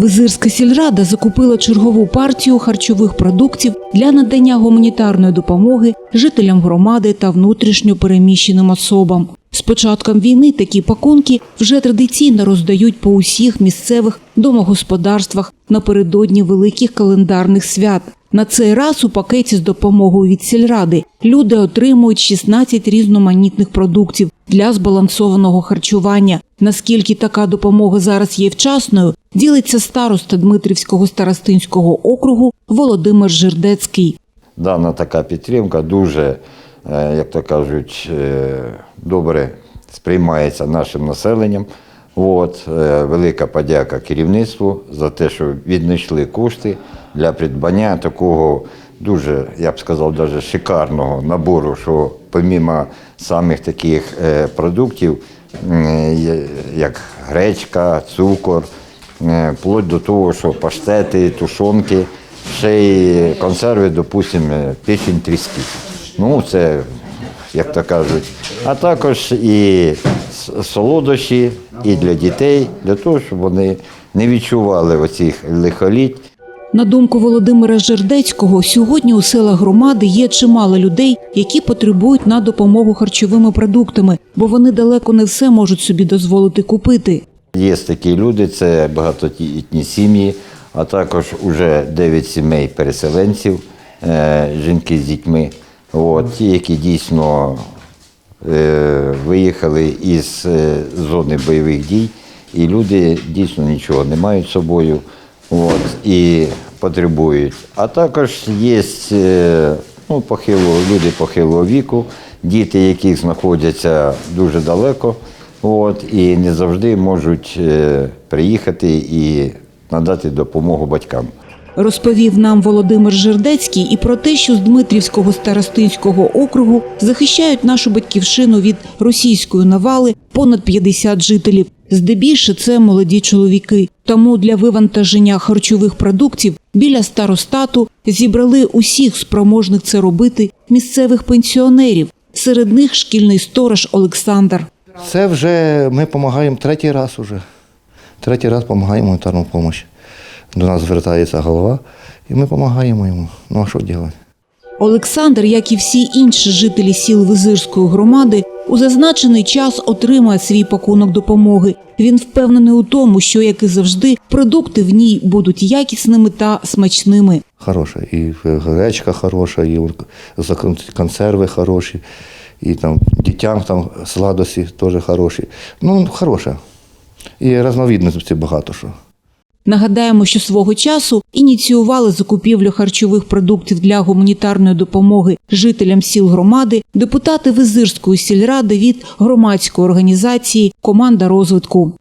Визирська сільрада закупила чергову партію харчових продуктів для надання гуманітарної допомоги жителям громади та внутрішньо переміщеним особам. З початком війни такі пакунки вже традиційно роздають по усіх місцевих домогосподарствах напередодні великих календарних свят. На цей раз у пакеті з допомогою від сільради люди отримують 16 різноманітних продуктів для збалансованого харчування. Наскільки така допомога зараз є вчасною, ділиться староста Дмитрівського старостинського округу Володимир Жердецький. Дана така підтримка дуже, е, як то кажуть, е, добре сприймається нашим населенням. От, е, велика подяка керівництву за те, що віднайшли кошти для придбання такого дуже, я б сказав, даже шикарного набору, що помімо самих таких продуктів, як гречка, цукор, вплоть до того, що паштети, тушонки, ще й консерви, допустимо, печень тріски. Ну, це, як то кажуть. А також і солодощі, і для дітей, для того, щоб вони не відчували оцих лихоліть. На думку Володимира Жердецького, сьогодні у селах громади є чимало людей, які потребують на допомогу харчовими продуктами, бо вони далеко не все можуть собі дозволити купити. Є такі люди, це багатодітні сім'ї, а також уже 9 сімей переселенців, е, жінки з дітьми. От, ті, які дійсно е, виїхали із е, зони бойових дій, і люди дійсно нічого не мають з собою от, і потребують. А також є ну, похилого, люди похилого віку, діти, які знаходяться дуже далеко. От, і не завжди можуть е, приїхати і надати допомогу батькам. Розповів нам Володимир Жердецький і про те, що з Дмитрівського старостинського округу захищають нашу батьківщину від російської навали понад 50 жителів. Здебільше це молоді чоловіки. Тому для вивантаження харчових продуктів біля старостату зібрали усіх спроможних це робити місцевих пенсіонерів. Серед них шкільний сторож Олександр. Це вже ми допомагаємо третій раз уже. Третій раз допомагаємо гуманітарну допомогу. До нас звертається голова, і ми допомагаємо йому. Ну а що робити? Олександр, як і всі інші жителі сіл Визирської громади, у зазначений час отримає свій пакунок допомоги. Він впевнений у тому, що, як і завжди, продукти в ній будуть якісними та смачними. Хороша. І гречка хороша, і консерви хороші, і там дітям там сладості теж хороші. Ну, хороша. І різновидності багато що. Нагадаємо, що свого часу ініціювали закупівлю харчових продуктів для гуманітарної допомоги жителям сіл громади депутати Визирської сільради від громадської організації Команда розвитку.